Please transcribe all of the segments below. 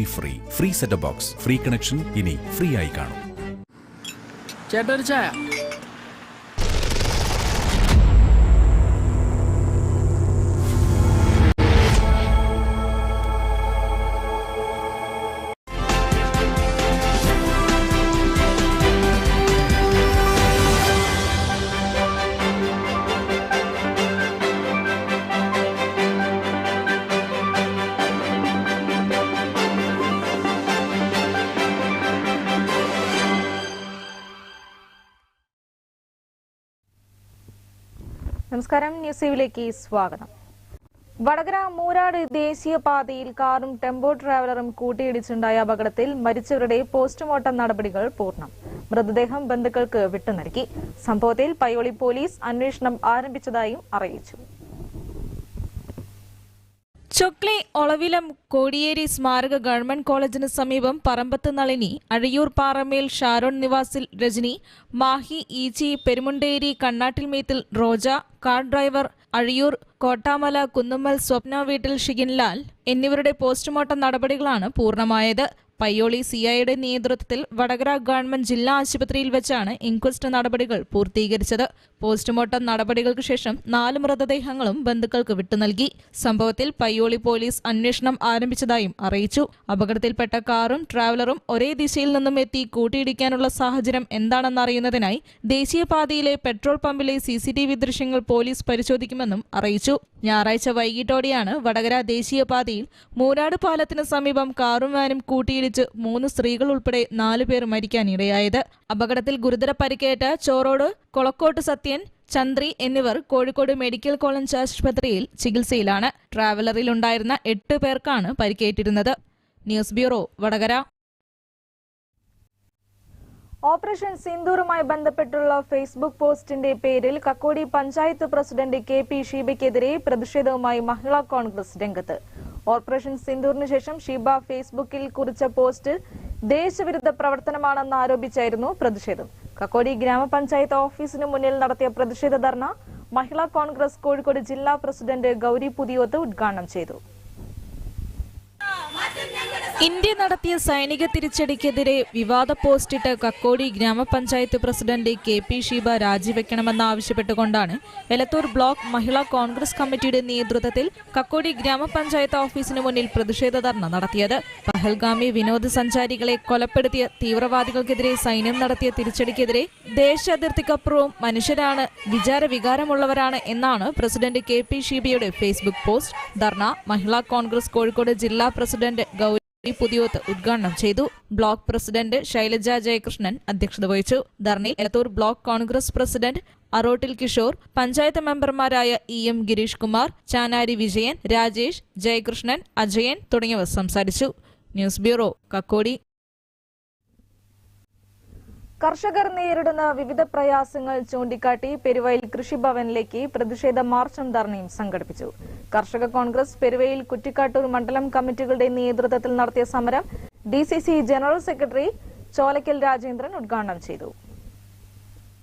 Free free set box free connection ഇനി free ആയി കാണും. ചേട്ടാ ഒരു ചായ. നമസ്കാരം. ന്യൂസ് സ്വാഗതം. വടകര മൂരാട് ദേശീയപാതയിൽ കാറും ടെമ്പോ ട്രാവലറും കൂട്ടിയിടിച്ചുണ്ടായ അപകടത്തിൽ മരിച്ചവരുടെ പോസ്റ്റ്മോർട്ടം നടപടികൾ പൂർണം. മൃതദേഹം ബന്ധുക്കൾക്ക് വിട്ടുനൽകി. സംഭവത്തിൽ പയ്യോളി പോലീസ് അന്വേഷണം ആരംഭിച്ചതായും അറിയിച്ചു. ചൊക്ലി ഒളവിലം കോടിയേരി സ്മാരക ഗവൺമെന്റ് കോളേജിന് സമീപം പറമ്പത്ത് നളിനി അഴിയൂർ പാറമേൽ ഷാരോൺ നിവാസിൽ രജനി മാഹി ഈച്ചി പെരുമുണ്ടേരി കണ്ണാട്ടിൽമേത്തിൽ റോജ കാർ ഡ്രൈവർ അഴിയൂർ കോട്ടാമല കുന്നുമ്മൽ സ്വപ്ന വീട്ടിൽ ഷിഗിൻലാൽ എന്നിവരുടെ പോസ്റ്റ്മോർട്ടം നടപടികളാണ് പൂർണമായത്. പയ്യോളി സിഐയുടെ നേതൃത്വത്തിൽ വടകര ഗവൺമെന്റ് ജില്ലാ ആശുപത്രിയിൽ വെച്ചാണ് ഇൻക്വസ്റ്റ് നടപടികൾ പൂർത്തീകരിച്ചത്. പോസ്റ്റ്മോർട്ടം നടപടികൾക്ക് ശേഷം നാല് മൃതദേഹങ്ങളും ബന്ധുക്കൾക്ക് വിട്ടുനൽകി സംഭവത്തിൽ പയ്യോളി പോലീസ് അന്വേഷണം ആരംഭിച്ചതായും അറിയിച്ചു. അപകടത്തിൽപ്പെട്ട കാറും ട്രാവലറും ഒരേ ദിശയിൽ നിന്നും എത്തി കൂട്ടിയിടിക്കാനുള്ള സാഹചര്യം എന്താണെന്നറിയുന്നതിനായി ദേശീയപാതയിലെ പെട്രോൾ പമ്പിലെ സി ദൃശ്യങ്ങൾ പോലീസ് പരിശോധിക്കുമെന്നും അറിയിച്ചു. ഞായറാഴ്ച വൈകിട്ടോടെയാണ് വടകര ദേശീയപാതയിൽ മൂരാട് പാലത്തിന് സമീപം കാറും വാനും കൂട്ടിയിടിച്ച് മൂന്ന് സ്ത്രീകൾ ഉൾപ്പെടെ നാലുപേർ മരിക്കാനിടയായത്. അപകടത്തിൽ ഗുരുതര പരിക്കേറ്റ ചോറോട് കൊളക്കോട്ട് സത്യൻ ചന്ദ്രി എന്നിവർ കോഴിക്കോട് മെഡിക്കൽ കോളേജ് ആശുപത്രിയിൽ ചികിത്സയിലാണ്. ട്രാവലറിൽ ഉണ്ടായിരുന്ന എട്ട് പേർക്കാണ് പരിക്കേറ്റിരുന്നത്. News bureau Vadakara. ഓപ്പറേഷൻ സിന്ദൂറുമായി ബന്ധപ്പെട്ടുള്ള ഫേസ്ബുക്ക് പോസ്റ്റിന്റെ പേരിൽ Kakkodi panchayat president K P ഷീബയ്ക്കെതിരെ പ്രതിഷേധവുമായി മഹിളാ കോൺഗ്രസ് രംഗത്ത്. ഓപ്പറേഷൻ സിന്ദൂറിന് ശേഷം ഷീബ ഫേസ്ബുക്കിൽ കുറിച്ച പോസ്റ്റ് ദേശവിരുദ്ധ പ്രവർത്തനമാണെന്ന് ആരോപിച്ചായിരുന്നു പ്രതിഷേധം. കക്കോടി ഗ്രാമപഞ്ചായത്ത് ഓഫീസിന് മുന്നിൽ നടത്തിയ പ്രതിഷേധ ധർണ മഹിളാ കോൺഗ്രസ് കോഴിക്കോട് ജില്ലാ പ്രസിഡന്റ് ഗൌരി പുതിയോത്ത് ഉദ്ഘാടനം ചെയ്തു. ഇന്ത്യ നടത്തിയ സൈനിക തിരിച്ചടിക്കെതിരെ വിവാദ പോസ്റ്റിട്ട് Kakkodi grama panchayat president K P Sheeba രാജിവെക്കണമെന്നാവശ്യപ്പെട്ടുകൊണ്ടാണ് Elathur block Mahila Congress കമ്മിറ്റിയുടെ നേതൃത്വത്തിൽ കക്കോടി ഗ്രാമപഞ്ചായത്ത് ഓഫീസിന് മുന്നിൽ പ്രതിഷേധ ധർണ നടത്തിയത്. പഹൽഗാമി വിനോദസഞ്ചാരികളെ കൊലപ്പെടുത്തിയ തീവ്രവാദികൾക്കെതിരെ സൈന്യം നടത്തിയ തിരിച്ചടിക്കെതിരെ ദേശാതിർത്തിക്കപ്പുറവും മനുഷ്യരാണ് വിചാരവികാരമുള്ളവരാണ് എന്നാണ് പ്രസിഡന്റ് കെ പി ഷീബയുടെ ഫേസ്ബുക്ക് പോസ്റ്റ്. ധർണ മഹിളാ കോൺഗ്രസ് കോഴിക്കോട് ജില്ലാ പ്രസിഡന്റ് ഗൗരി പുതിയോത്ത് ഉദ്ഘാടനം ചെയ്തു ബ്ലോക്ക് പ്രസിഡന്റ് ശൈലജ ജയകൃഷ്ണൻ അധ്യക്ഷത വഹിച്ചു. ധർണയിൽ Elathur block Congress president Arottil Kishore panchayat മെമ്പർമാരായ ഇ എം ഗിരീഷ് കുമാർ ചാനാരി വിജയൻ രാജേഷ് ജയകൃഷ്ണൻ അജയൻ തുടങ്ങിയവർ സംസാരിച്ചു. News bureau Kakkodi. കർഷകർ നേരിടുന്ന വിവിധ പ്രയാസങ്ങൾ ചൂണ്ടിക്കാട്ടി പെരുവയിൽ കൃഷിഭവനിലേക്ക് പ്രതിഷേധ മാർച്ചും ധർണയും സംഘടിപ്പിച്ചു. കർഷക കോൺഗ്രസ് പെരുവയിൽ കുറ്റിക്കാട്ടൂർ മണ്ഡലം കമ്മിറ്റികളുടെ നേതൃത്വത്തിൽ നടത്തിയ സമരം D general secretary Cholakkal Rajendran ഉദ്ഘാടനം ചെയ്തു.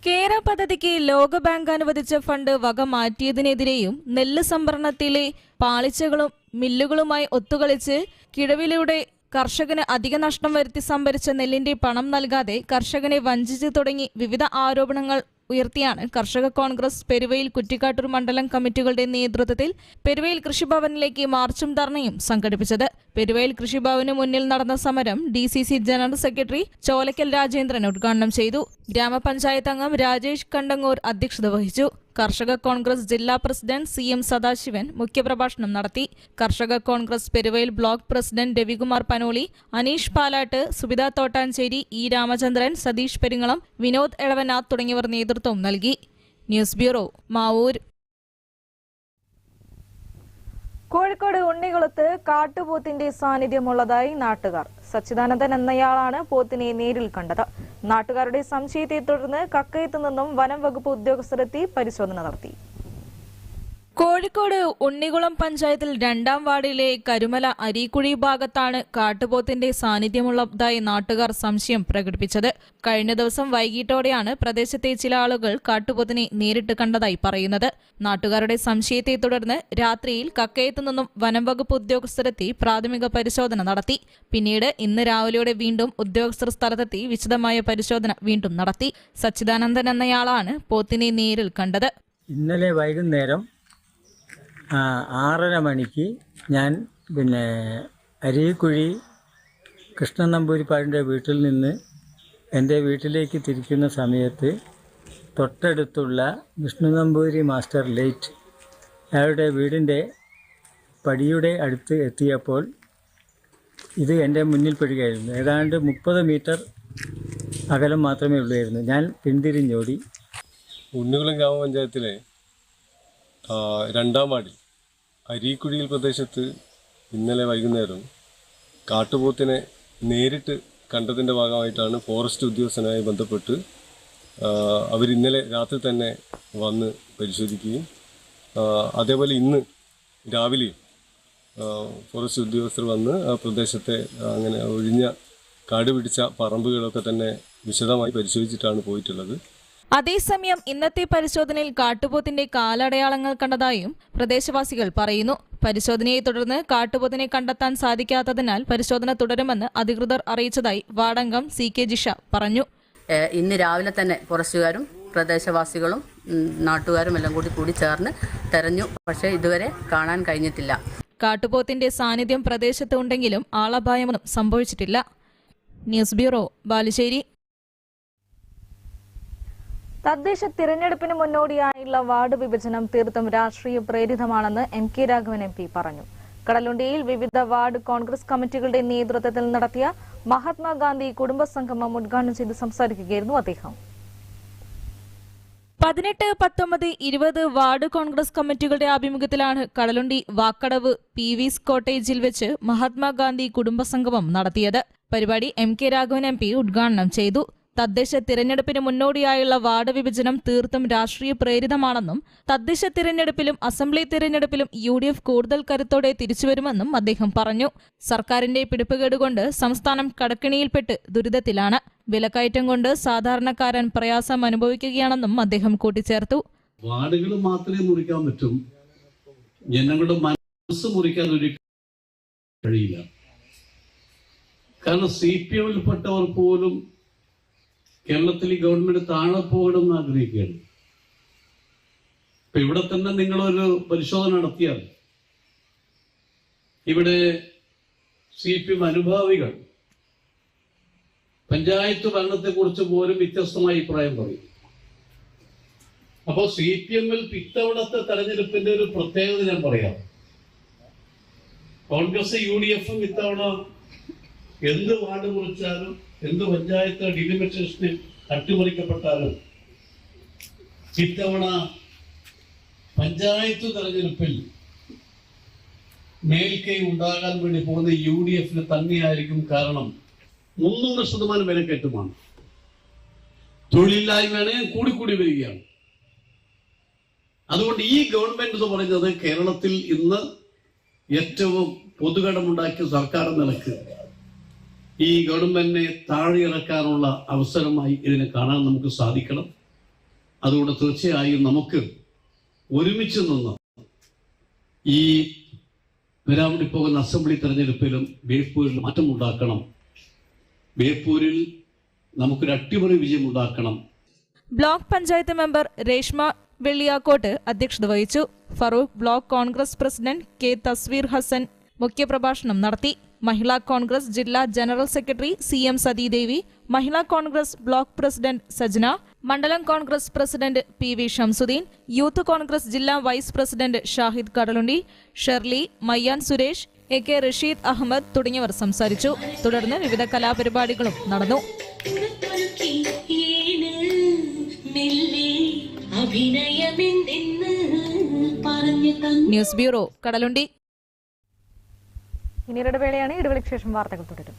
കേര പദ്ധതിക്ക് ലോകബാങ്ക് അനുവദിച്ച ഫണ്ട് വക മാറ്റിയതിനെതിരെയും നെല്ല് സംഭരണത്തിലെ പാളിച്ചകളും മില്ലുകളുമായി ഒത്തുകളിച്ച് കിഴവിലൂടെ കർഷകന് അധിക നഷ്ടം വരുത്തി സംഭരിച്ച നെല്ലിന്റെ പണം നൽകാതെ കർഷകനെ വഞ്ചിച്ചു തുടങ്ങി വിവിധ ആരോപണങ്ങൾ ഉയർത്തിയാണ് കർഷക കോൺഗ്രസ് പെരുവയിൽ കുറ്റിക്കാട്ടൂർ മണ്ഡലം കമ്മിറ്റികളുടെ നേതൃത്വത്തിൽ പെരുവയിൽ കൃഷിഭവനിലേക്ക് മാർച്ചും ധർണയും സംഘടിപ്പിച്ചത്. പെരുവയിൽ കൃഷിഭവന് മുന്നിൽ നടന്ന സമരം D general secretary Cholakkal Rajendran ഉദ്ഘാടനം ചെയ്തു. ഗ്രാമപഞ്ചായത്ത് അംഗം രാജേഷ് കണ്ടങ്ങൂർ അധ്യക്ഷത വഹിച്ചു. കർഷക കോൺഗ്രസ് ജില്ലാ പ്രസിഡന്റ് സി എം സദാശിവൻ മുഖ്യപ്രഭാഷണം നടത്തി. കർഷക Congress Peruvayil block president Ravikumar Panoli Aneesh Palatt Subitha Thottancheri E Ramachandran Satheesh Peringalam Vinod Elavanath തുടങ്ങിയവർ നേതൃത്വം നൽകി. News bureau Mavoor. കോഴിക്കോട് ഉണ്ണികുളത്ത് കാട്ടുപോത്തിന്റെ സാന്നിധ്യമുള്ളതായി നാട്ടുകാർ. സച്ചിദാനന്ദൻ എന്നയാളാണ് പോത്തിനെ നേരിൽ കണ്ടത്. നാട്ടുകാരുടെ സംശയത്തെ തുടർന്ന് കക്കയത്തു നിന്നും വനം വകുപ്പ് ഉദ്യോഗസ്ഥരെത്തി പരിശോധന നടത്തി. കോഴിക്കോട് ഉണ്ണികുളം പഞ്ചായത്തിൽ രണ്ടാം വാർഡിലെ കരുമല അരീക്കുഴി ഭാഗത്താണ് കാട്ടുപോത്തിന്റെ സാന്നിധ്യമുള്ളതായി നാട്ടുകാർ സംശയം പ്രകടിപ്പിച്ചത്. കഴിഞ്ഞ ദിവസം വൈകിട്ടോടെയാണ് പ്രദേശത്തെ ചില ആളുകൾ കാട്ടുപോത്തിനെ നേരിട്ട് കണ്ടതായി പറയുന്നത്. നാട്ടുകാരുടെ സംശയത്തെ തുടർന്ന് രാത്രിയിൽ കക്കയത്തു നിന്നും വനംവകുപ്പ് ഉദ്യോഗസ്ഥരെത്തി പ്രാഥമിക പരിശോധന നടത്തി. പിന്നീട് ഇന്ന് രാവിലെയോടെ വീണ്ടും ഉദ്യോഗസ്ഥർ സ്ഥലത്തെത്തി വിശദമായ പരിശോധന വീണ്ടും നടത്തി. സച്ചിദാനന്ദൻ എന്നയാളാണ് പോത്തിനെ നേരിൽ കണ്ടത്. ഇന്നലെ വൈകുന്നേരം ആറര മണിക്ക് ഞാൻ പിന്നെ അരീക്കുഴി കൃഷ്ണൻ നമ്പൂരിപ്പാടിന്റെ വീട്ടിൽ നിന്ന് എന്റെ വീട്ടിലേക്ക് തിരിക്കുന്ന സമയത്ത് തൊട്ടടുത്തുള്ള വിഷ്ണു നമ്പൂരി മാസ്റ്റർ ലേറ്റ് അയാളുടെ വീടിന്റെ പടിയുടെ അടുത്ത് എത്തിയപ്പോൾ ഇത് എന്റെ മുന്നിൽ പെടുകയായിരുന്നു. ഏതാണ്ട് മുപ്പത് മീറ്റർ അകലം മാത്രമേ ഉള്ളായിരുന്നു. ഞാൻ പിന്തിരിഞ്ഞോടി. ഉണ്ണികുളം ഗ്രാമപഞ്ചായത്തിലെ രണ്ടാം വാർഡിൽ അരീക്കുഴിയിൽ പ്രദേശത്ത് ഇന്നലെ വൈകുന്നേരം കാട്ടുപോത്തിനെ നേരിട്ട് കണ്ടതിന്റെ ഭാഗമായിട്ടാണ് ഫോറസ്റ്റ് ഉദ്യോഗസ്ഥനുമായി ബന്ധപ്പെട്ട് അവരിന്നലെ രാത്രി തന്നെ വന്ന് പരിശോധിക്കുകയും അതേപോലെ ഇന്ന് രാവിലെ ഫോറസ്റ്റ് ഉദ്യോഗസ്ഥർ വന്ന് ആ പ്രദേശത്തെ അങ്ങനെ ഒഴിഞ്ഞ കാട് പിടിച്ച പറമ്പുകളൊക്കെ തന്നെ വിശദമായി പരിശോധിച്ചിട്ടാണ് പോയിട്ടുള്ളത്. അതേസമയം ഇന്നത്തെ പരിശോധനയിൽ കാട്ടുപോത്തിന്റെ കാലടയാളങ്ങൾ കണ്ടതായും പ്രദേശവാസികൾ പറയുന്നു. പരിശോധനയെ തുടർന്ന് കാട്ടുപോത്തിനെ കണ്ടെത്താൻ സാധിക്കാത്തതിനാൽ പരിശോധന തുടരുമെന്ന് അധികൃതർ അറിയിച്ചതായി വാടങ്കം സി കെ ജിഷ പറഞ്ഞു. ഇന്ന് രാവിലെ തന്നെ ഫോറസ്റ്റുകാരും പ്രദേശവാസികളും നാട്ടുകാരും എല്ലാം കൂടി കൂടി ചേർന്ന് തെരഞ്ഞു. പക്ഷേ ഇതുവരെ കാണാൻ കഴിഞ്ഞിട്ടില്ല. കാട്ടുപോത്തിന്റെ സാന്നിധ്യം പ്രദേശത്ത് ഉണ്ടെങ്കിലും ആളപായമൊന്നും സംഭവിച്ചിട്ടില്ല. News bureau Balussery. തദ്ദേശ തിരഞ്ഞെടുപ്പിന് മുന്നോടിയായുള്ള വാർഡ് വിഭജനം തീർത്തും രാഷ്ട്രീയ പ്രേരിതമാണെന്ന് M K Raghavan M P പറഞ്ഞു. കടലുണ്ടിയിൽ വിവിധ വാർഡ് കോൺഗ്രസ് കമ്മിറ്റികളുടെ നേതൃത്വത്തിൽ നടത്തിയ മഹാത്മാഗാന്ധി കുടുംബ സംഗമം ഉദ്ഘാടനം ചെയ്ത് സംസാരിക്കുകയായിരുന്നു അദ്ദേഹം. പതിനെട്ട് പത്തൊമ്പത് ഇരുപത് വാർഡ് കോൺഗ്രസ് കമ്മിറ്റികളുടെ ആഭിമുഖ്യത്തിലാണ് കടലുണ്ടി വാക്കടവ് പി വിസ് കോട്ടേജിൽ വെച്ച് മഹാത്മാഗാന്ധി കുടുംബസംഗമം നടത്തിയത്. പരിപാടി M K Raghavan M P ഉദ്ഘാടനം ചെയ്തു. തദ്ദേശ തിരഞ്ഞെടുപ്പിന് മുന്നോടിയായുള്ള വാർഡ് വിഭജനം തീർത്തും രാഷ്ട്രീയ പ്രേരിതമാണെന്നും തദ്ദേശ തിരഞ്ഞെടുപ്പിലും അസംബ്ലി തിരഞ്ഞെടുപ്പിലും യു ഡി എഫ് കൂടുതൽ കരുത്തോടെ തിരിച്ചുവരുമെന്നും അദ്ദേഹം പറഞ്ഞു. സർക്കാരിന്റെ പിടിപ്പുകേടുകൊണ്ട് സംസ്ഥാനം കടക്കിണിയിൽപ്പെട്ട് ദുരിതത്തിലാണ്. വിലക്കയറ്റം കൊണ്ട് സാധാരണക്കാരൻ പ്രയാസം അനുഭവിക്കുകയാണെന്നും അദ്ദേഹം കൂട്ടിച്ചേർത്തു. വാർഡുകൾ മാത്രമേ മുറിക്കാൻ പറ്റും. ജനങ്ങളുടെ മനസ്സ് മുറിക്കാൻ കഴിയില്ല. കാരണം സി പി എമ്മിൽപ്പെട്ടവർ പോലും കേരളത്തിൽ ഈ ഗവൺമെന്റ് താഴെ പോകണമെന്ന് ആഗ്രഹിക്കുകയാണ്. ഇപ്പൊ ഇവിടെ തന്നെ നിങ്ങളൊരു പരിശോധന നടത്തിയാൽ ഇവിടെ സി പി എം അനുഭാവികൾ പഞ്ചായത്ത് ഭരണത്തെക്കുറിച്ച് പോലും വ്യത്യസ്തമായ അഭിപ്രായം പറയും. അപ്പോൾ സി പി എമ്മിൽ ഇത്തവണത്തെ തെരഞ്ഞെടുപ്പിന്റെ ഒരു പ്രത്യേകത ഞാൻ പറയാം. കോൺഗ്രസ് യു ഡി എഫും ഇത്തവണ എന്ത് വാർഡ് മുറിച്ചാലും എന്ത് പഞ്ചായത്ത് ഡിലിമിറ്റേഷനിൽ അട്ടിമറിക്കപ്പെട്ടാലും ഇത്തവണ പഞ്ചായത്ത് തെരഞ്ഞെടുപ്പിൽ മേൽക്കൈ ഉണ്ടാകാൻ വേണ്ടി പോകുന്ന യു ഡി എഫിന് തന്നെയായിരിക്കും കാരണം മുന്നൂറ് ശതമാനം വിലക്കയറ്റമാണ്. തൊഴിലില്ലായ്മയാണ് കൂടിക്കൂടി വരികയാണ്. അതുകൊണ്ട് ഈ ഗവൺമെന്റ് എന്ന് പറയുന്നത് കേരളത്തിൽ ഇന്ന് ഏറ്റവും പൊതുകടമുണ്ടാക്കിയ സർക്കാർ നിലയ്ക്ക് ഈ ഗവൺമെന്റിനെ താഴെയിറക്കാനുള്ള അവസരമായി ഇതിനെ കാണാൻ നമുക്ക് സാധിക്കണം. അതുകൊണ്ട് തീർച്ചയായും നമുക്ക് ഒരുമിച്ച് നിന്ന് ഈ വരാമുടി പോകുന്ന അസംബ്ലി തെരഞ്ഞെടുപ്പിലും ബേപ്പൂരിൽ മാറ്റം ഉണ്ടാക്കണം. ബേപ്പൂരിൽ നമുക്കൊരു അട്ടിമറി വിജയം ഉണ്ടാക്കണം. ബ്ലോക്ക് പഞ്ചായത്ത് മെമ്പർ രേഷ്മ വെള്ളിയാക്കോട്ട് അധ്യക്ഷത വഹിച്ചു. Farook block Congress president K Tasveer Hasan മുഖ്യപ്രഭാഷണം നടത്തി. മഹിളാ കോൺഗ്രസ് ജില്ലാ general secretary C M Sathidevi Mahila Congress block president Sajna മണ്ഡലം Congress president P V Shamsuddin youth Congress ജില്ലാ vice president Shahid Kadalundi Sherly Mayyan Suresh A K Rasheed Ahammed തുടങ്ങിയവർ സംസാരിച്ചു. തുടർന്ന് വിവിധ കലാപരിപാടികളും നടന്നു. News bureau Kadalundi. ഇനി ഇടവേളയാണ് ഇടവേളയ്ക്ക് ശേഷം വാർത്തകൾ തുടരും.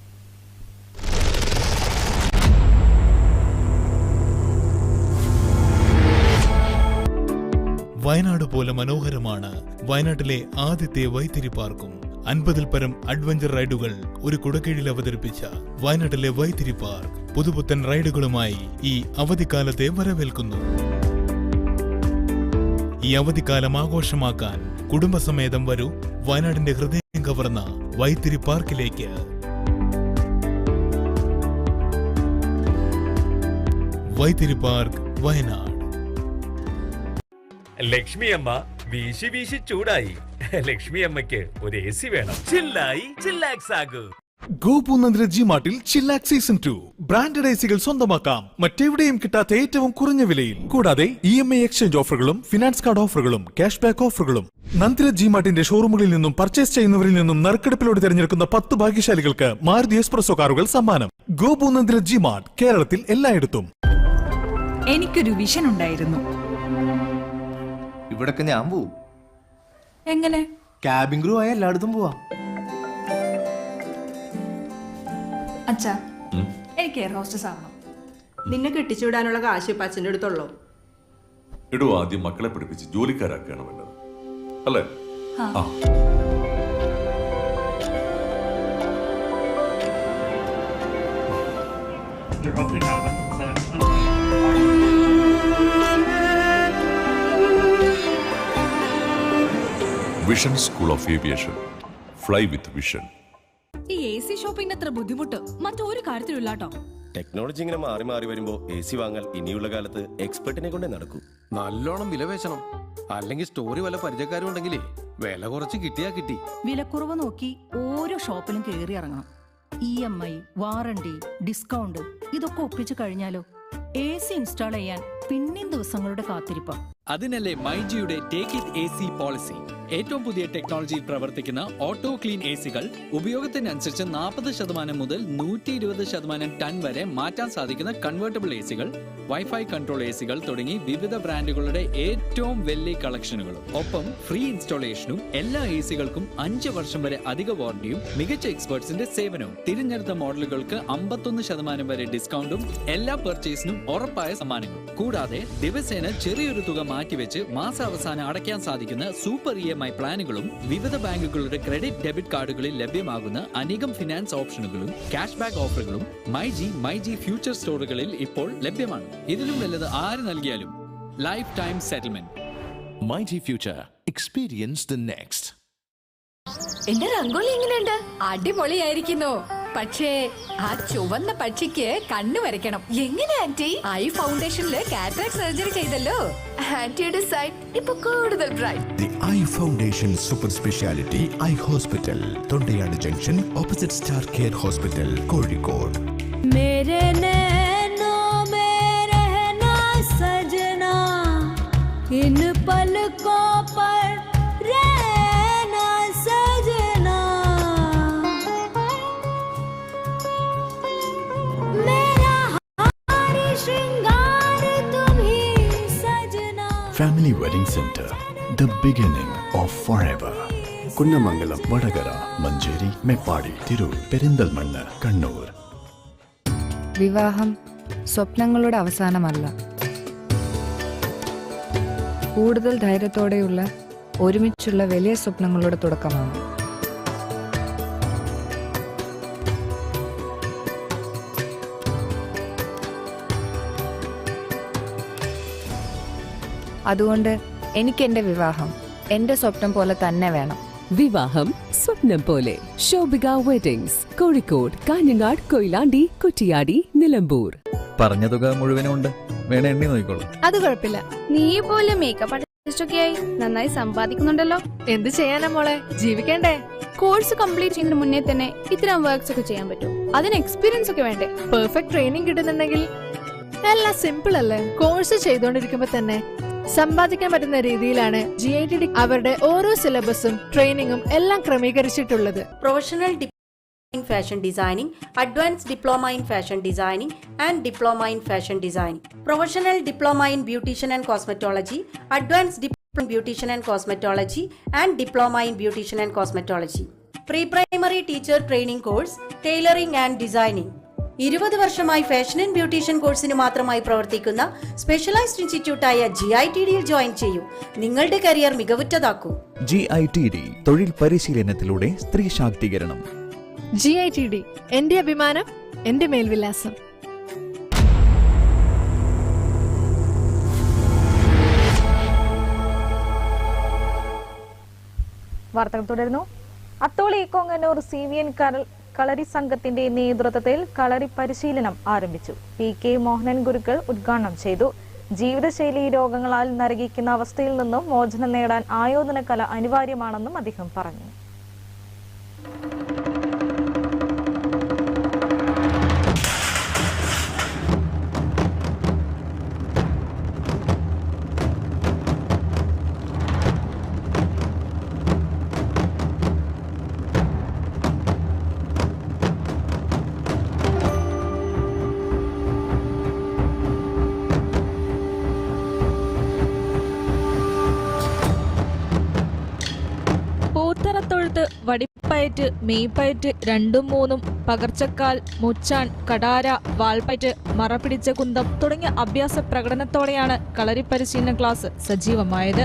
വയനാട് പോലെ മനോഹരമാണ് വയനാട്ടിലെ ആദ്യത്തെ വൈത്തിരി പാർക്കും. അൻപതിൽ പരം അഡ്വഞ്ചർ റൈഡുകൾ ഒരു കുടക്കീഴിൽ അവതരിപ്പിച്ച വയനാട്ടിലെ വൈത്തിരി പാർക്ക് പുതുപുത്തൻ റൈഡുകളുമായി ഈ അവധിക്കാലത്തെ വരവേൽക്കുന്നു. ഈ അവധിക്കാലം ആഘോഷമാക്കാൻ കുടുംബസമേതം വരൂ വയനാടിന്റെ ഹൃദയം കവർന്ന വൈത്തിരി പാർക്കിലേക്ക്. വൈത്തിരി പാർക്ക് വയനാട്. ലക്ഷ്മി അമ്മ വീശി വീശി ചൂടായി. ലക്ഷ്മി അമ്മയ്ക്ക് ഒരു എ സി വേണം. ചില്ലായി ചില്ലാക്സ് ആകൂ ഗോപൂനന്ദിര ജി മാർട്ടിൽ ചില്ലാക്സ് സീസൺ ടു ബ്രാൻഡഡ് ഐസികൾ സ്വന്തമാക്കാം. മറ്റെവിടെയും കിട്ടാത്ത ഏറ്റവും കുറഞ്ഞ വിലയിൽ. കൂടാതെ ഇ എം ഐ എക്സ്ചേഞ്ച് ഓഫറുകളും ഫിനാൻസ് കാർഡ് ഓഫറുകളും ക്യാഷ് ബാക്ക് ഓഫറുകളും നന്ദിര ജി മാർട്ടിന്റെ ഷോറൂമുകളിൽ നിന്നും പർച്ചേസ് ചെയ്യുന്നവരിൽ നിന്നും നറുക്കെടുപ്പിലൂടെ തിരഞ്ഞെടുക്കുന്ന പത്ത് ഭാഗ്യശാലികൾക്ക് മാരുതി എക്സ്പ്രസോ കാറുകൾ സമ്മാനം. ഗോപൂനന്ദിര ജി മാർട്ട് കേരളത്തിൽ എല്ലായിടത്തും. എനിക്കൊരു വിഷൻ ഉണ്ടായിരുന്നു. ഇവിടൊക്കെ ഞാൻ പോവും. എങ്ങനെ? ക്യാബിൻ ക്രൂ ആയ എല്ലായിടത്തും പോവാ. അച്ഛാ. എനിക്ക് എയർ ഹോസ്റ്റസ് ആവണം. നിന്നെ കെട്ടിച്ചുവിടാനുള്ള കാശ് ഇപ്പം അച്ഛന്റെ അടുത്തുള്ളൂ? ഇടൂ ആദ്യം മക്കളെ പഠിപ്പിച്ച് ജോലിക്കാരാക്കുകയാണ് വേണ്ടത്. അല്ലേ? ആ. Vision school of aviation fly with vision A എത്ര അത്ര ബുദ്ധിമുട്ട്? മറ്റൊരു കാര്യത്തിലില്ല കേട്ടോ ടെക്നോളജി ഇങ്ങനെ മാറി മാറി വരുമ്പോ എ സി വാങ്ങാൻ ഇനിയുള്ള കാലത്ത് എക്സ്പെർട്ടിനെ കൊണ്ടേ നടക്കൂ. നല്ലോണം വില പേശണം അല്ലെങ്കിൽ സ്റ്റോറി വല്ല പരിചയക്കാരും ഉണ്ടെങ്കിലേ വില കുറച്ച് കിട്ടിയാ കിട്ടി. വിലക്കുറവ് നോക്കി ഓരോ ഷോപ്പിലും കയറി ഇറങ്ങണം. E M I warranty discount ഇതൊക്കെ ഒപ്പിച്ചു കഴിഞ്ഞാലോ എ സി ഇൻസ്റ്റാൾ ചെയ്യാൻ പിന്നെയും ദിവസങ്ങളുടെ കാത്തിരിപ്പാ. അതിനല്ലേ മൈജിയുടെ take it A C policy ഏറ്റവും പുതിയ ടെക്നോളജിയിൽ പ്രവർത്തിക്കുന്ന ഓട്ടോ ക്ലീൻ എ സികൾ ഉപയോഗത്തിനനുസരിച്ച് നാൽപ്പത് ശതമാനം മുതൽ നൂറ്റി ഇരുപത് ശതമാനം ടൺ വരെ മാറ്റാൻ സാധിക്കുന്ന കൺവേർട്ടബിൾ എ സികൾ വൈഫൈ കൺട്രോൾ എ സികൾ തുടങ്ങി വിവിധ ബ്രാൻഡുകളുടെ ഏറ്റവും വലിയ കളക്ഷനുകളും. ഒപ്പം ഫ്രീ ഇൻസ്റ്റാളേഷനും എല്ലാ എ സികൾക്കും അഞ്ച് വർഷം വരെ അധിക വാറണ്ടിയും മികച്ച എക്സ്പേർട്സിന്റെ സേവനവും. തിരഞ്ഞെടുത്ത മോഡലുകൾക്ക് അമ്പത്തൊന്ന് ശതമാനം വരെ ഡിസ്കൗണ്ടും എല്ലാ പെർച്ചേസിനും ഉറപ്പായ സമ്മാനങ്ങളും. കൂടാതെ ദിവസേന ചെറിയൊരു തുക മാറ്റിവെച്ച് മാസാവസാനം അടയ്ക്കാൻ സാധിക്കുന്ന സൂപ്പർ ഇ എം ഐ പ്ലാനുകളും വിവിധ ബാങ്കുകളുടെ ക്രെഡിറ്റ് ഡെബിറ്റ് കാർഡുകളിൽ ലഭ്യമാകുന്ന അനേകം ഫിനാൻസ് ഓപ്ഷനുകളും ക്യാഷ് ബാക്ക് ഓഫറുകളും my G my G future സ്റ്റോറുകളിൽ ഇപ്പോൾ ലഭ്യമാണ്. ഇതിലും വലുത് ആര് നൽകിയാലും. Lifetime settlement my G future experience the next എന്റെ രംഗോലി എങ്ങനെയുണ്ട്? അടിപൊളിയായിരിക്കുന്നു. പക്ഷേ ആ ചുവന്ന പക്ഷിക്ക് കണ്ണു വരയ്ക്കണം എങ്ങനെ ആന്റി ഐ ഫൗണ്ടേഷനില് കാറ്ററാക്ട് സർജറി ചെയ്തല്ലോ ആന്റിയുടെ സൈറ്റ് ഇപ്പൊ കൂടുതൽ bright the eye foundation super speciality eye hospital Thondayad junction opposite star care hospital Kozhikode मेरे नैनों में रहना सजना इन पलकों पर family wedding centre the beginning of forever Kunnamangalam Vadakara Manjeri Meppadi Tirur Perinthalmanna Kannur വിവാഹം സ്വപ്നങ്ങളുടെ അവസാനമല്ല. കൂടുതൽ ധൈര്യത്തോടെയുള്ള ഒരുമിച്ചുള്ള വലിയ സ്വപ്നങ്ങളുടെ തുടക്കമാണ്. അതുകൊണ്ട് എനിക്ക് എന്റെ വിവാഹം എന്റെ സ്വപ്നം പോലെ തന്നെ വേണം. വിവാഹം സ്വപ്നം പോലെ. ശോഭിക വെഡിങ്സ് കോഴിക്കോട് കാഞ്ഞങ്ങാട് കൊയിലാണ്ടി കുറ്റിയാടി നിലമ്പൂർ. പറഞ്ഞ തുക മുഴുവനും ഉണ്ട് വേണ എണ്ണി നോക്കിക്കോളൂ. അത് കുഴപ്പമില്ല. നീ പോലെ മേക്കപ്പ് ആർട്ടിസ്റ്റൊക്കെയായി നന്നായി സമ്പാദിക്കുന്നുണ്ടല്ലോ. എന്ത് ചെയ്യാനാ മോളെ? ജീവിക്കണ്ടേ? കോഴ്സ് കംപ്ലീറ്റ് ചെയ്യുന്ന മുന്നേ തന്നെ ഇത്തരം വർക്ക്സ് ഒക്കെ ചെയ്യാൻ പറ്റും. അതിന് എക്സ്പീരിയൻസ് ഒക്കെ വേണ്ടേ? പെർഫെക്റ്റ് ട്രെയിനിങ് കിട്ടുന്നുണ്ടെങ്കിൽ. എല്ലാം സിമ്പിൾ അല്ലേ? കോഴ്സ് ചെയ്തുകൊണ്ടിരിക്കുമ്പോ തന്നെ സമ്പാദിക്കാൻ പറ്റുന്ന രീതിയിലാണ് ജി ഐ ടി ഡി അവരുടെ ഓരോ സിലബസും ട്രെയിനിങ്ങും എല്ലാം ക്രമീകരിച്ചിട്ടുള്ളത്. Professional diploma in fashion designing advance diploma in fashion designing and diploma in fashion designing professional diploma in beautician and cosmetology advance diploma in beautician and cosmetology and diploma in beautician and cosmetology pre primary teacher training course tailoring and designing ഇരുപത് വർഷമായി fashion and beautician കോഴ്സിന് മാത്രമായി പ്രവർത്തിക്കുന്ന specialised ഇൻസ്റ്റിറ്റ്യൂട്ടായ G I T ഡിയിൽ join ചെയ്യൂ. നിങ്ങളുടെ career മികവുറ്റതാക്കൂ. ജി ഐ ടി ഡി തൊഴിൽ പരിശീലനത്തിലൂടെ സ്ത്രീ ശാക്തീകരണം. ജി ഐ ടി ഡി എന്റെ അഭിമാനം എന്റെ മേൽവിലാസം. വാർത്തകൾ തുടരുന്നു. Atholi Kongannur C V N Kalari സംഘത്തിന്റെ നേതൃത്വത്തിൽ കളരി പരിശീലനം ആരംഭിച്ചു. പി കെ മോഹനൻ ഗുരുക്കൾ ഉദ്ഘാടനം ചെയ്തു. ജീവിതശൈലി രോഗങ്ങളാൽ നരകിക്കുന്ന അവസ്ഥയിൽ നിന്നും മോചനം നേടാൻ ആയോധന കല അനിവാര്യമാണെന്നും അദ്ദേഹം പറഞ്ഞു. വടിപ്പയറ്റ് മെയ്പ്പയറ്റ് രണ്ടും മൂന്നും പകർച്ചക്കാൽ മുച്ചാൻ കടാര വാൽപ്പയറ്റ് മറപിടിച്ച കുന്തം തുടങ്ങിയ അഭ്യാസ പ്രകടനത്തോടെയാണ് കളരി പരിശീലന ക്ലാസ് സജീവമായത്.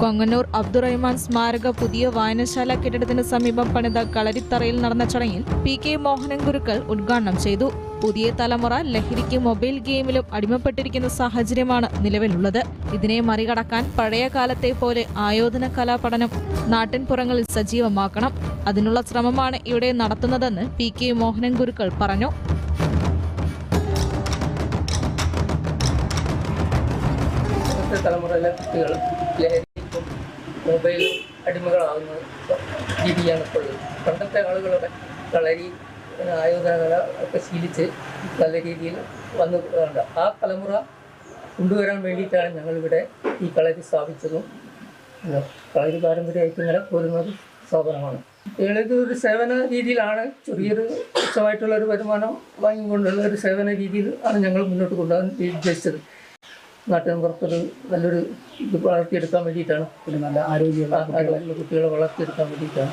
കൊങ്ങന്നൂർ അബ്ദുറഹ്മാൻ സ്മാരക പുതിയ വായനശാല കെട്ടിടത്തിന് സമീപം പണിത കളരിത്തറയിൽ നടന്ന ചടങ്ങിൽ പി കെ മോഹനൻ ഗുരുക്കൾ ഉദ്ഘാടനം ചെയ്തു. പുതിയ തലമുറ ലഹരിക്ക് മൊബൈൽ ഗെയിമിലും അടിമപ്പെട്ടിരിക്കുന്ന സാഹചര്യമാണ് നിലവിലുള്ളത്. ഇതിനെ മറികടക്കാൻ പഴയ കാലത്തെ പോലെ ആയോധന കലാപഠനം നാട്ടിൻപുറങ്ങളിൽ സജീവമാക്കണം. അതിനുള്ള ശ്രമമാണ് ഇവിടെ നടത്തുന്നതെന്ന് പി കെ മോഹനൻ ഗുരുക്കൾ പറഞ്ഞു. തലമുറയിലെ കുട്ടികൾ മൊബൈലും അടിമകളാകുന്ന രീതിയാണ് ഇപ്പോൾ. പണ്ടത്തെ ആളുകളുടെ കളരി പിന്നെ ആയോധനകല ഒക്കെ ശീലിച്ച് നല്ല രീതിയിൽ വന്നു. ആ തലമുറ കൊണ്ടുവരാൻ വേണ്ടിയിട്ടാണ് ഞങ്ങളിവിടെ ഈ കളരി സ്ഥാപിച്ചതും. കളരി പാരമ്പര്യമായിട്ട് ഇങ്ങനെ പോരുന്നത് സ്ഥാപനമാണ് ഏതൊരു സേവന രീതിയിലാണ് ചെറിയൊരു തുച്ഛമായിട്ടുള്ള ഒരു വരുമാനം വാങ്ങിക്കൊണ്ടുള്ള ഒരു സേവന രീതിയിൽ ആണ് ഞങ്ങൾ മുന്നോട്ട് കൊണ്ടുപോകാൻ ഉദ്ദേശിച്ചത്. നാട്ടിൻ പുറത്തൊരു നല്ലൊരു ഇത് വളർത്തിയെടുക്കാൻ വേണ്ടിയിട്ടാണ്. പിന്നെ നല്ല ആരോഗ്യമുള്ള കുട്ടികളെ വളർത്തിയെടുക്കാൻ വേണ്ടിയിട്ടാണ്.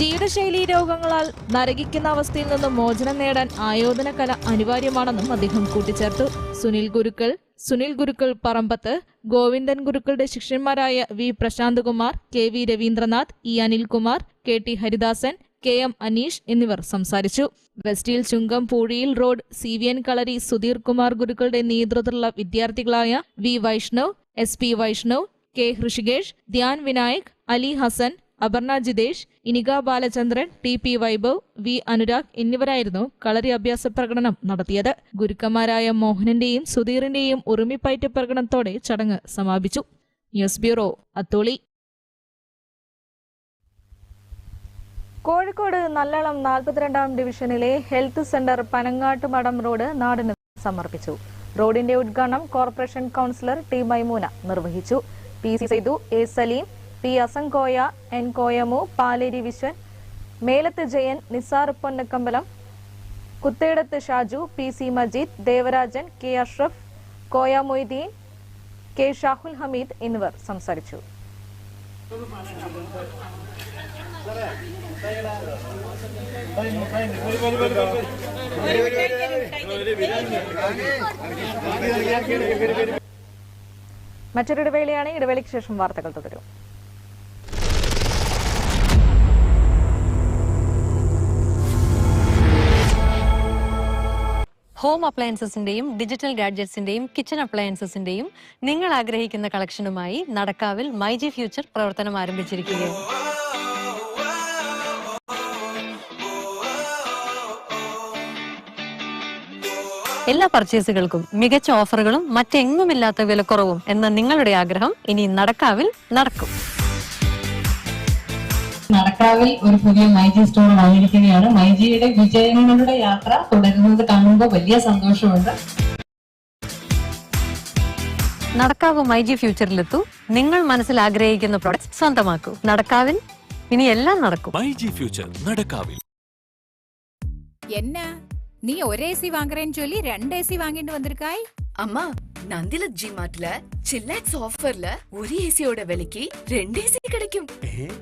ജീവിതശൈലീ രോഗങ്ങളാൽ നരകിക്കുന്ന അവസ്ഥയിൽ നിന്ന് മോചനം നേടാൻ ആയോധന കല അനിവാര്യമാണെന്നും അദ്ദേഹം കൂട്ടിച്ചേർത്തു. സുനിൽ ഗുരുക്കൾ സുനിൽ ഗുരുക്കൾ പറമ്പത്ത് ഗോവിന്ദൻ ഗുരുക്കളുടെ ശിഷ്യന്മാരായ V. Prasanth Kumar K. V. Raveendranath E. Anilkumar K. T. Haridasan K. M. Aneesh എന്നിവർ സംസാരിച്ചു. വെസ്റ്റിൽ Chungam Poozhiyil road C. V. N. Kalari Sudheer Kumar ഗുരുക്കളുടെ നേതൃത്വത്തിലുള്ള വിദ്യാർത്ഥികളായ V. Vaishnav S. P. Vaishnav K. Hrishikesh Dhyan Vinayak Ali Hasan Aparna Jithesh Inika Balachandran T P Vaibhav V Anurag എന്നിവരായിരുന്നു കളരി അഭ്യാസ പ്രകടനം നടത്തിയത്. ഗുരുക്കന്മാരായ മോഹനന്റെയും സുധീറിന്റെയും ഉറുമിപ്പയറ്റ പ്രകടനത്തോടെ ചടങ്ങ് സമാപിച്ചു. News bureau Atholi. Kozhikode Nallalam നാൽപ്പത്തിരണ്ടാം ഡിവിഷനിലെ ഹെൽത്ത് സെന്റർ പനങ്ങാട്ടുമടം റോഡ് നാടിന് സമർപ്പിച്ചു. റോഡിന്റെ ഉദ്ഘാടനം കോർപ്പറേഷൻ കൗൺസിലർ ടി മൈമൂന നിർവഹിച്ചു. P C Saidu A Saleem P Asamkoya N Koyamu Paleri Viswan Melath Jayan Nisar Ponnakkambalam Kuthedath Shaju P C Majeed Devarajan K Ashraf Koya Moideen K Shahul Hameed എന്നിവർ സംസാരിച്ചു. മറ്റൊരു ഇടവേളയാണ് ഇടവേളയ്ക്ക് ശേഷം വാർത്തകൾ തുടരും. Home അപ്ലയൻസസിന്റെയും ഡിജിറ്റൽ ഗാഡ്ജറ്റ്സിന്റെയും കിച്ചൺ അപ്ലയൻസസിന്റെയും നിങ്ങൾ ആഗ്രഹിക്കുന്ന കളക്ഷനുമായി നടക്കാവിൽ മൈജി ഫ്യൂച്ചർ പ്രവർത്തനം ആരംഭിച്ചിരിക്കുകയാണ്. എല്ലാ പർച്ചേസുകൾക്കും മികച്ച ഓഫറുകളും മറ്റെങ്ങുമില്ലാത്ത വിലക്കുറവും എന്ന നിങ്ങളുടെ ആഗ്രഹം ഇനി നടക്കാവിൽ നടക്കും. നടക്കാവിൽ ഒരു പുതിയ മൈജി സ്റ്റോർ വന്നിരിക്കുകയാണ്. മൈജിയുടെ വിജയങ്ങളുടെ യാത്ര തുടരുന്നത് കാണുമ്പോൾ വലിയ സന്തോഷമുണ്ട്. നടക്കാവ് മൈജി ഫ്യൂച്ചറിലെത്തു. നിങ്ങൾ മനസ്സിൽ ആഗ്രഹിക്കുന്ന പ്രൊഡക്റ്റ് സ്വന്തമാക്കൂ. നടക്കാവിൽ ഇനി എല്ലാം നടക്കും. മൈജി ഫ്യൂച്ചർ നടക്കാവിൽ. എന്നാ നീ ഒരേ സി വാങ്ങുറേന്ന് ചൊല്ലി രണ്ട് എ സി വാങ്ങിട്ട് വന്നിരിക്കായി? അമ്മ நந்தில ஜி மார்ட்ல சில்லாக்ஸ் ஆஃபர்ல ஒரு ஏசியோட விலைக்கு ரெண்டு ஏசி கிடைக்கும்.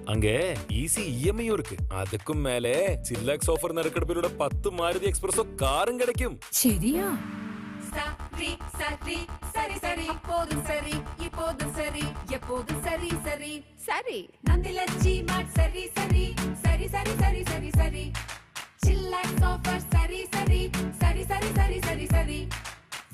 அங்க ஈஸி இஎம்ஐயும் இருக்கு. அதுக்கும் மேல சில்லாக்ஸ் ஆஃபர் நறுக்கெடுப்பிலோட பத்து மாருதி எக்ஸ்பிரஸோ காரும் கிடைக்கும். சரியா? சரி சரி சரி சரி. போதும் சரி இப்போதும் சரி எப்போதும் சரி சரி. சரி. நந்தில ஜி மார்ட் சரி சரி. சரி சரி சரி சரி சரி. சில்லாக்ஸ் ஆஃபர் சரி சரி. சரி சரி சரி சரி சரி.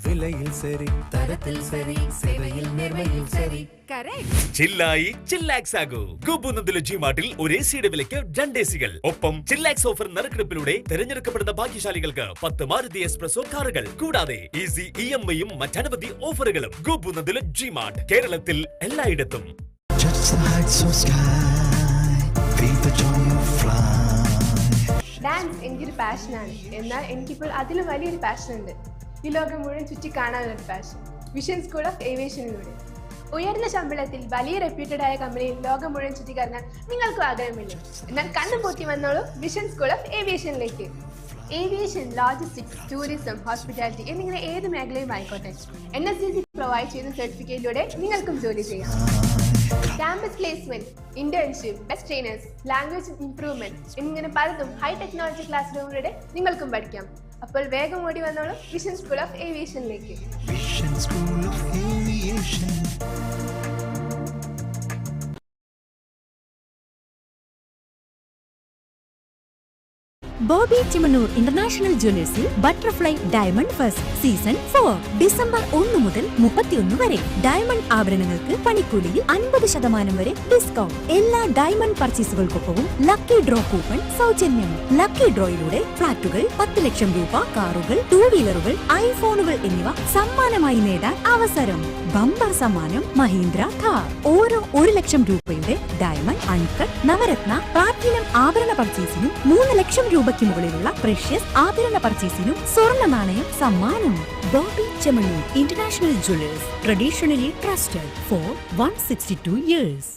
വിലയിൽ സരി தரத்தில் சரி சேவையில் நேர்மையில் சரி கரெக்ட் ചില്ലായി ചില്ലാക്സ് ആകൂ ഗോപുനന്ദിലെ ജി മാർട്ടിൽ ഒരു എസിയുടെ വിലയ്ക്ക് രണ്ട് എസികൾ ഒപ്പം ചില്ലാക്സ് ഓഫർ നറുക്കെടുപ്പിലൂടെ തിരഞ്ഞെടുക്കപ്പെടുന്ന ഭാഗ്യശാലികൾക്ക് പത്ത് മാരുതി എക്സ്പ്രസോ കാറുകൾ കൂടാതെ ഈസി ഇ എം ഐയും മറ്റനവധി ഓഫറുകളും ഗോപുനന്ദിലെ ജി മാർട്ട് കേരളത്തിൽ എല്ലായിടത്തും ഡാൻസ് എനിക്കൊരു പാഷനാണ് എന്നാൽ എനിക്കിപ്പോൾ അതിലും വലിയൊരു പാഷൻ ഉണ്ട് ഈ ലോകം മുഴുവൻ ചുറ്റി കാണാനുള്ളൊരു പാഷൻ വിഷൻ സ്കൂൾ ഓഫ് ഏവിയേഷനിലൂടെ ഉയർന്ന ശമ്പളത്തിൽ വലിയ റെപ്യൂട്ടഡ് ആയ കമ്പനിയിൽ ലോകം മുഴുവൻ ചുറ്റിക്കറങ്ങാൻ നിങ്ങൾക്ക് ആഗ്രഹമില്ല? എന്നാൽ കണ്ണു പൊത്തി വന്നോളൂ വിഷൻ സ്കൂൾ ഓഫ് ഏവിയേഷനിലേക്ക് ഏവിയേഷൻ ലോജിസ്റ്റിക്സ് ടൂറിസം ഹോസ്പിറ്റാലിറ്റി എന്നിങ്ങനെ ഏത് മേഖലയും ആയിക്കോട്ടെ. എൻ എസ് സി പ്രൊവൈഡ് ചെയ്യുന്ന സർട്ടിഫിക്കറ്റിലൂടെ നിങ്ങൾക്കും ജോലി ചെയ്യാം. Campus placement internship best trainers language improvement എന്നിങ്ങനെ പലതും ഹൈ ടെക്നോളജി ക്ലാസ് റൂമിലൂടെ നിങ്ങൾക്കും പഠിക്കാം. അപ്പോൾ വേഗം ഓടി വന്നോളൂ. വിഷൻ സ്കൂൾ ഓഫ് ഏവിയേഷനിലേക്ക് Boby Chemmanur international ജ്വല്ലേഴ്സിൽ butterfly diamond first season four December ഒന്ന് മുതൽ മുപ്പത്തിയൊന്ന് വരെ. ഡയമണ്ട് ആഭരണങ്ങൾക്ക് പണിക്കൂലിയിൽ അൻപത് ശതമാനം വരെ ഡിസ്കൗണ്ട് എല്ലാ ഡയമണ്ട് പർച്ചേസുകൾക്കൊപ്പവും ലക്കി ഡ്രോ കൂപ്പൺ സൗജന്യം ലക്കി ഡ്രോയിലൂടെ ഫ്ളാറ്റുകൾ പത്ത് ലക്ഷം രൂപ കാറുകൾ ടൂ വീലറുകൾ ഐഫോണുകൾ എന്നിവ സമ്മാനമായി നേടാൻ അവസരം. ബമ്പർ സമ്മാനം മഹീന്ദ്ര കാർ. ഓരോ ഒരു ലക്ഷം രൂപയുടെ ഡയമണ്ട് അൺകട്ട് നവരത്ന പ്ലാറ്റിനം ആഭരണ പർച്ചേസിനും മൂന്ന് ലക്ഷം രൂപയ്ക്ക് മുകളിലുള്ള പ്രഷ്യസ് ആഭരണ പർച്ചേസിനും സ്വർണ നാണയം സമ്മാനം. Boby Chemmanur international jewellers traditionally trusted for one sixty two years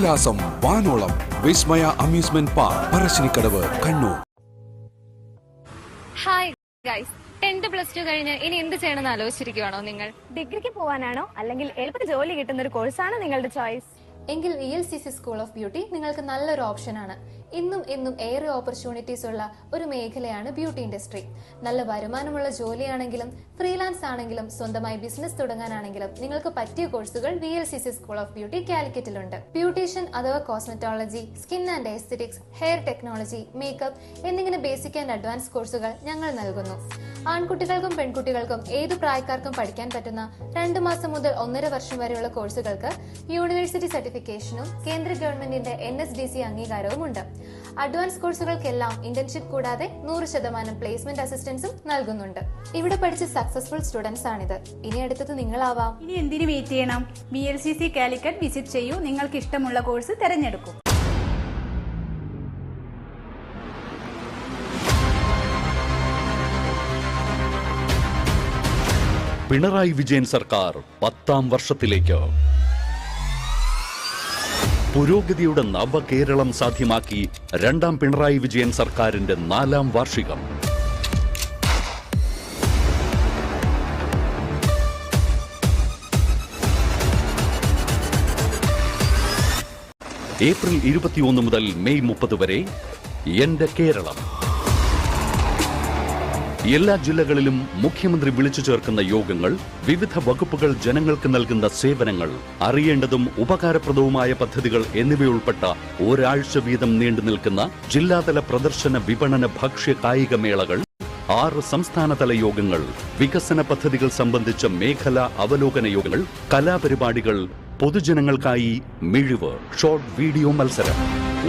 ഉല്ലാസം വാനോളം വിസ്മയ amusement park Parassinikkadavu Kannur. Hi guys tenth plus two കഴിഞ്ഞ് ഇനി എന്ത് ചെയ്യണമെന്ന് ആലോചിച്ചിരിക്കുവാണോ നിങ്ങൾ? ഡിഗ്രിക്ക് പോവാനാണോ? അല്ലെങ്കിൽ എളുപ്പത്തിൽ ജോലി കിട്ടുന്ന ഒരു കോഴ്സാണോ നിങ്ങളുടെ ചോയ്സ് എങ്കിൽ V L C C school of beauty നിങ്ങൾക്ക് നല്ലൊരു ഓപ്ഷനാണ് ഇന്നും ഇന്നും ഏറെ ഓപ്പർച്യൂണിറ്റീസ് ഉള്ള ഒരു മേഖലയാണ് ബ്യൂട്ടി ഇൻഡസ്ട്രി നല്ല വരുമാനമുള്ള ജോലിയാണെങ്കിലും ഫ്രീലാൻസ് ആണെങ്കിലും സ്വന്തമായി ബിസിനസ് തുടങ്ങാനാണെങ്കിലും നിങ്ങൾക്ക് പറ്റിയ കോഴ്സുകൾ V L C C school of beauty കാലിക്കറ്റിലുണ്ട് beautician അഥവാ cosmetology skin and aesthetics hair technology makeup എന്നിങ്ങനെ ബേസിക് ആൻഡ് അഡ്വാൻസ് കോഴ്സുകൾ ഞങ്ങൾ നൽകുന്നു. ആൺകുട്ടികൾക്കും പെൺകുട്ടികൾക്കും ഏതു പ്രായക്കാർക്കും പഠിക്കാൻ പറ്റുന്ന രണ്ട് മാസം മുതൽ ഒന്നര വർഷം വരെയുള്ള കോഴ്സുകൾക്ക് യൂണിവേഴ്സിറ്റി സർട്ടിഫിക്കേഷനും കേന്ദ്ര ഗവൺമെന്റിന്റെ എൻ എസ് ഡി സി അംഗീകാരവും ഉണ്ട് അഡ്വാൻസ് കോഴ്സുകൾക്കെല്ലാം ഇന്റേൺഷിപ്പ് കൂടാതെ നൂറ് ശതമാനം പ്ലേസ്മെന്റ് അസിസ്റ്റൻസും നൽകുന്നുണ്ട്. ഇവിടെ പഠിച്ച സക്സസ്ഫുൾ സ്റ്റുഡൻസ് ആണിത്. ഇനി അടുത്തത് നിങ്ങളാവാം. ഇനി എന്തിനു വെയിറ്റ് ചെയ്യണം? B L C C Calicut visit ചെയ്യൂ. നിങ്ങൾക്ക് ഇഷ്ടമുള്ള കോഴ്സ് തിരഞ്ഞെടുക്കൂ. പിണറായി വിജയൻ സർക്കാർ പത്താം വർഷത്തിലേക്ക്. പുരോഗതിയുടെ നവകേരളം സാധ്യമാക്കി രണ്ടാം പിണറായി വിജയൻ സർക്കാരിന്റെ നാലാം വാർഷികം. ഏപ്രിൽ ഇരുപത്തിയൊന്ന് മുതൽ മെയ് മുപ്പത് വരെ എന്റെ കേരളം. എല്ലാ ജില്ലകളിലും മുഖ്യമന്ത്രി വിളിച്ചു ചേർക്കുന്ന യോഗങ്ങൾ വിവിധ വകുപ്പുകൾ ജനങ്ങൾക്ക് നൽകുന്ന സേവനങ്ങൾ അറിയേണ്ടതും ഉപകാരപ്രദവുമായ പദ്ധതികൾ എന്നിവയുൾപ്പെട്ട ഒരാഴ്ച വീതം നീണ്ടു നിൽക്കുന്ന ജില്ലാതല പ്രദർശന വിപണന ഭക്ഷ്യ കായിക മേളകൾ ആറ് സംസ്ഥാനതല യോഗങ്ങൾ വികസന പദ്ധതികൾ സംബന്ധിച്ച മേഖലാ അവലോകന യോഗങ്ങൾ കലാപരിപാടികൾ പൊതുജനങ്ങൾക്കായി മിഴിവ് ഷോർട്ട് വീഡിയോ മത്സരം.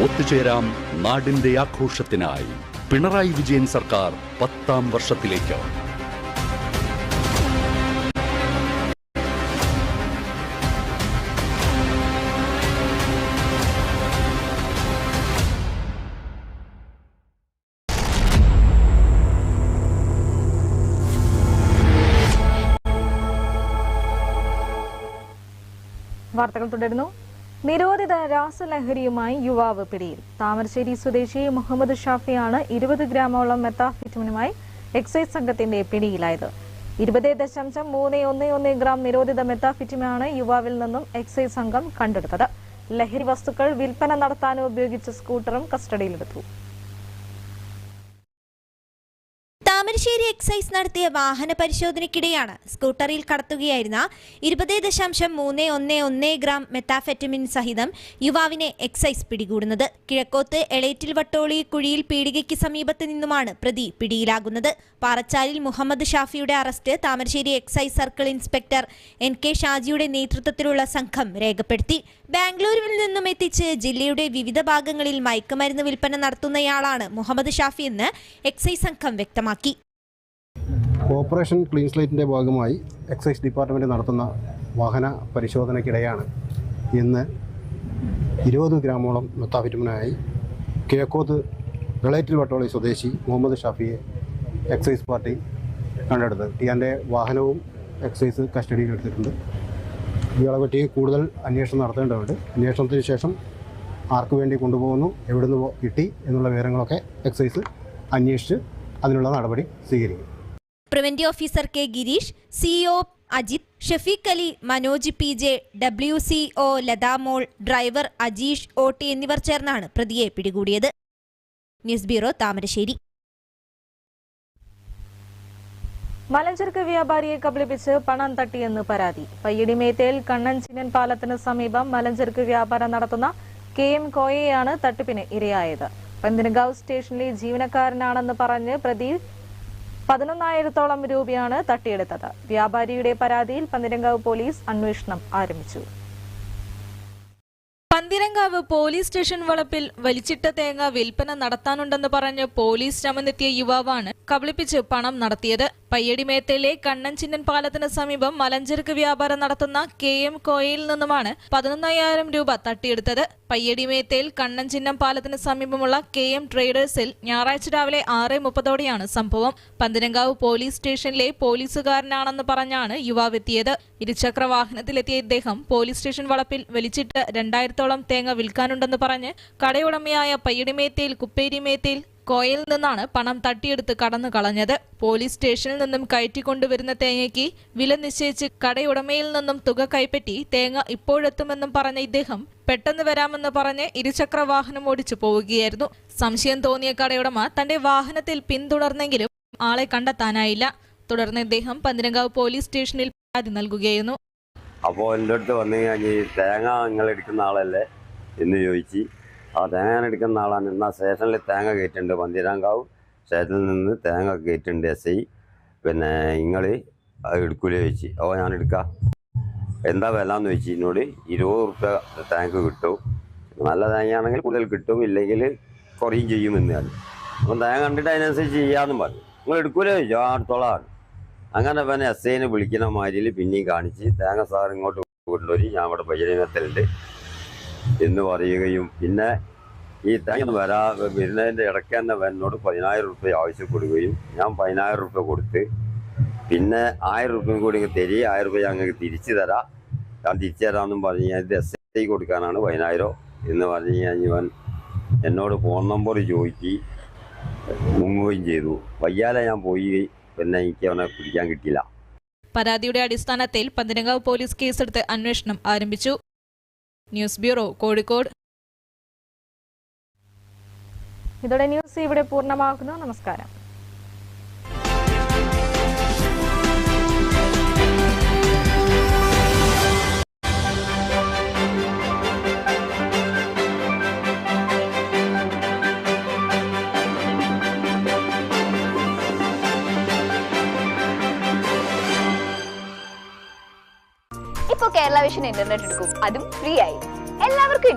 ഒത്തുചേരാം നാടിന്റെ ആഘോഷത്തിനായി. പിണറായി വിജയൻ സർക്കാർ പത്താം വർഷത്തിലേക്ക്. വാർത്തകൾ തുടരുന്നു. നിരോധിത രാസലഹരിയുമായി യുവാവ് പിടിയിൽ. താമരശ്ശേരി സ്വദേശി മുഹമ്മദ് ഷാഫിയാണ് ഇരുപത് ഗ്രാമോളം മെത്താഫിറ്റമിനുമായി എക്സൈസ് സംഘത്തിന്റെ പിടിയിലായത്. ഇരുപത് ദശാംശം മൂന്ന് ഒന്ന് ഒന്ന് ഗ്രാം നിരോധിത മെത്താഫിറ്റമിനാണ് യുവാവിൽ നിന്നും എക്സൈസ് സംഘം കണ്ടെടുത്തത്. ലഹരി വസ്തുക്കൾ വിൽപ്പന നടത്താനും ഉപയോഗിച്ച സ്കൂട്ടറും കസ്റ്റഡിയിലെടുത്തു. താമരശ്ശേരി എക്സൈസ് നടത്തിയ വാഹന പരിശോധനയ്ക്കിടെയാണ് സ്കൂട്ടറിൽ കടത്തുകയായിരുന്ന ഇരുപത് ദശാംശം മൂന്ന് ഒന്ന് ഒന്ന് ഗ്രാം മെത്താഫെറ്റമിൻ സഹിതം യുവാവിനെ എക്സൈസ് പിടികൂടുന്നത്. കിഴക്കോത്ത് എളേറ്റിൽ വട്ടോളി കുഴിയിൽ പീടികയ്ക്ക് സമീപത്ത് നിന്നുമാണ് പ്രതി പിടിയിലാകുന്നത്. പാറച്ചാലിൽ മുഹമ്മദ് ഷാഫിയുടെ arrest Thamarassery excise circle inspector N K ഷാജിയുടെ നേതൃത്വത്തിലുള്ള സംഘം രേഖപ്പെടുത്തി. ബാംഗ്ലൂരുവിൽ നിന്നും എത്തിച്ച് ജില്ലയുടെ വിവിധ ഭാഗങ്ങളിൽ മയക്കുമരുന്ന് വിൽപ്പന നടത്തുന്നയാളാണ് മുഹമ്മദ് ഷാഫി എന്ന് എക്സൈസ് സംഘം വ്യക്തമാക്കി. ഓപ്പറേഷൻ ക്ലീൻ സ്ലേറ്റിന്റെ ഭാഗമായി എക്സൈസ് ഡിപ്പാർട്ട്മെന്റ് നടത്തുന്ന വാഹന പരിശോധനയ്ക്കിടെയാണ് ഇന്ന് ഇരുപത് ഗ്രാമോളം മെത്താഫിറ്റമിനായി കിഴക്കോത്ത് വിളയറ്റിൽ വട്ടോളി സ്വദേശി മുഹമ്മദ് ഷാഫിയെ എക്സൈസ് പാർട്ടി കണ്ടെടുത്തത്. ഇയാന്റെ വാഹനവും എക്സൈസ് കസ്റ്റഡിയിൽ എടുത്തിട്ടുണ്ട്. ഇയാളെ പറ്റി കൂടുതൽ അന്വേഷണം നടത്തേണ്ടതുണ്ട്. അന്വേഷണത്തിന് ശേഷം ആർക്ക് വേണ്ടി കൊണ്ടുപോകുന്നു എവിടുന്ന് കിട്ടി എന്നുള്ള വിവരങ്ങളൊക്കെ എക്സൈസ് അന്വേഷിച്ച് അതിനുള്ള നടപടി സ്വീകരിക്കും. Preventive officer K Girish CEO Ajith Shafeeq Ali Manoj P J W C O Lathamol driver Ajeesh O T എന്നിവർ ചേർന്നാണ് പ്രതിയെ പിടികൂടിയത്. News bureau Thamarassery. മലഞ്ചരക്ക് വ്യാപാരിയെ കബളിപ്പിച്ച് പണം തട്ടിയെന്ന് പരാതി. പയ്യടിമേത്തേൽ കണ്ണൻ ചിന്നൻ പാലത്തിന് സമീപം മലഞ്ചരക്ക് വ്യാപാരം നടത്തുന്ന കെ എം കോയയാണ് തട്ടിപ്പിന് ഇരയായത്. പന്തിനഗാവ് സ്റ്റേഷനിലെ ജീവനക്കാരനാണെന്ന് പറഞ്ഞ് പ്രതി പതിനൊന്നായിരത്തോളം രൂപയാണ് തട്ടിയെടുത്തത്. വ്യാപാരിയുടെ പരാതിയിൽ പന്തിരങ്കാവ് പോലീസ് അന്വേഷണം ആരംഭിച്ചു. പന്തിരങ്കാവ് പോലീസ് സ്റ്റേഷൻ വളപ്പിൽ വലിച്ചിട്ട തേങ്ങ വിൽപ്പന നടത്താനുണ്ടെന്ന് പറഞ്ഞ് പോലീസ് ചമന്നെത്തിയ യുവാവാണ് കബളിപ്പിച്ച് പണം നടത്തിയത്. പയ്യടി കണ്ണൻചിന്നൻ കണ്ണൻ പാലത്തിന് സമീപം മലഞ്ചരക്ക് വ്യാപാരം നടത്തുന്ന കെ എം കോയയിൽ നിന്നുമാണ് പതിനൊന്നായിരം രൂപ തട്ടിയെടുത്തത്. പയ്യടി മേത്തയിൽ കണ്ണൻ ചിന്നം പാലത്തിന് സമീപമുള്ള കെ എം ട്രേഡേഴ്സിൽ ഞായറാഴ്ച രാവിലെ ആറ് മുപ്പതോടെയാണ് സംഭവം. പന്തിരങ്കാവ് പോലീസ് സ്റ്റേഷനിലെ പോലീസുകാരനാണെന്ന് പറഞ്ഞാണ് യുവാവ് എത്തിയത്. ഇരുചക്ര വാഹനത്തിലെത്തിയ ഇദ്ദേഹം പോലീസ് സ്റ്റേഷൻ വളപ്പിൽ വലിച്ചിട്ട് രണ്ടായിരത്തോളം തേങ്ങ വിൽക്കാനുണ്ടെന്ന് പറഞ്ഞ് കടയുടമയായ പയ്യടിമേത്തയിൽ കുപ്പേരിമേത്തയിൽ കോയിൽ നിന്നാണ് പണം തട്ടിയെടുത്ത് കടന്നു കളഞ്ഞത്. പോലീസ് സ്റ്റേഷനിൽ നിന്നും കയറ്റിക്കൊണ്ടുവരുന്ന തേങ്ങയ്ക്ക് വില നിശ്ചയിച്ച് കടയുടമയിൽ നിന്നും തുക കൈപ്പറ്റി തേങ്ങ ഇപ്പോഴെത്തുമെന്നും പറഞ്ഞ ഇദ്ദേഹം പെട്ടെന്ന് വരാമെന്ന് പറഞ്ഞ് ഇരുചക്ര വാഹനം ഓടിച്ചു പോവുകയായിരുന്നു. സംശയം തോന്നിയ കടയുടമ തന്റെ വാഹനത്തിൽ പിന്തുടർന്നെങ്കിലും ആളെ കണ്ടെത്താനായില്ല. തുടർന്ന് ഇദ്ദേഹം പന്തിരങ്കാവ് പോലീസ് സ്റ്റേഷനിൽ പരാതി നൽകുകയായിരുന്നു. അപ്പോൾ എന്റെ അടുത്ത് വന്നു കഴിഞ്ഞാൽ ഈ തേങ്ങ നിങ്ങൾ എടുക്കുന്ന ആളല്ലേ എന്ന് ചോദിച്ച് ആ തേങ്ങ എടുക്കുന്ന ആളാണ്. എന്നാൽ സ്റ്റേഷനിൽ തേങ്ങ കയറ്റുണ്ട് പന്തിരാങ്കാവ് സ്റ്റേഷനിൽ നിന്ന് തേങ്ങ കയറ്റുണ്ട് എസ് ഐ. പിന്നെ നിങ്ങൾ എടുക്കൂലേ ചോദിച്ചു. അപ്പോൾ ഞാൻ എടുക്കാം. എന്താ വില എന്ന് ചോദിച്ചു എന്നോട് ഇരുപത് റുപ്യ തേങ്ങ കിട്ടും. നല്ല തേങ്ങയാണെങ്കിൽ കൂടുതൽ കിട്ടും ഇല്ലെങ്കിൽ കുറയും ചെയ്യുമെന്ന് ഞാൻ അപ്പം തേങ്ങ കണ്ടിട്ട് അതിനനുസരിച്ച് ചെയ്യാമെന്നും പറഞ്ഞു. നിങ്ങൾ എടുക്കൂലേ ചോദിച്ചു. ആ അടുത്തോളാണ് അങ്ങനെ പിന്നെ എസ് ഐനെ വിളിക്കുന്ന മാതിരിയിൽ പിന്നെയും കാണിച്ച് തേങ്ങ സാർ ഇങ്ങോട്ട് കൊണ്ടുവരി ഞാൻ അവിടെ പരിചരണത്തിലുണ്ട് എന്ന് പറയുകയും പിന്നെ ഈ തേങ്ങ വരാ വരുന്നതിന്റെ ഇടയ്ക്ക് തന്നെ എന്നോട് പതിനായിരം റുപ്യ ആവശ്യപ്പെടുകയും ഞാൻ പതിനായിരം റുപ്യ കൊടുത്ത് പിന്നെ ആയിരം റുപ്യ കൂടി തരി ആയിരം റുപ്യ ഞങ്ങൾക്ക് തിരിച്ചു തരാം. ഞാൻ തിരിച്ചു തരാമെന്നും പറഞ്ഞ് ഞാൻ ഇത് എസ് ഐ കൊടുക്കാനാണ് പതിനായിരം എന്ന് പറഞ്ഞ് ഞാൻ ഇവൻ എന്നോട് ഫോൺ നമ്പർ ചോദിച്ച് മുങ്ങുകയും ചെയ്തു. വയ്യാലെ ഞാൻ പോയി. പിന്നെ എനിക്ക് അവനെ പിടിക്കാൻ കിട്ടിയില്ല. പരാതിയുടെ അടിസ്ഥാനത്തിൽ പന്തനങ്കാവ് പോലീസ് കേസെടുത്ത് അന്വേഷണം ആരംഭിച്ചു. News bureau Kozhikode. ഇതോടെ ന്യൂസ് ഇവിടെ പൂർണമാകുന്നു. നമസ്കാരം. അപ്പൊ കേരള വിഷൻ ഇന്റർനെറ്റ് എടുക്കും. അതും ഫ്രീ ആയി. എല്ലാവർക്കും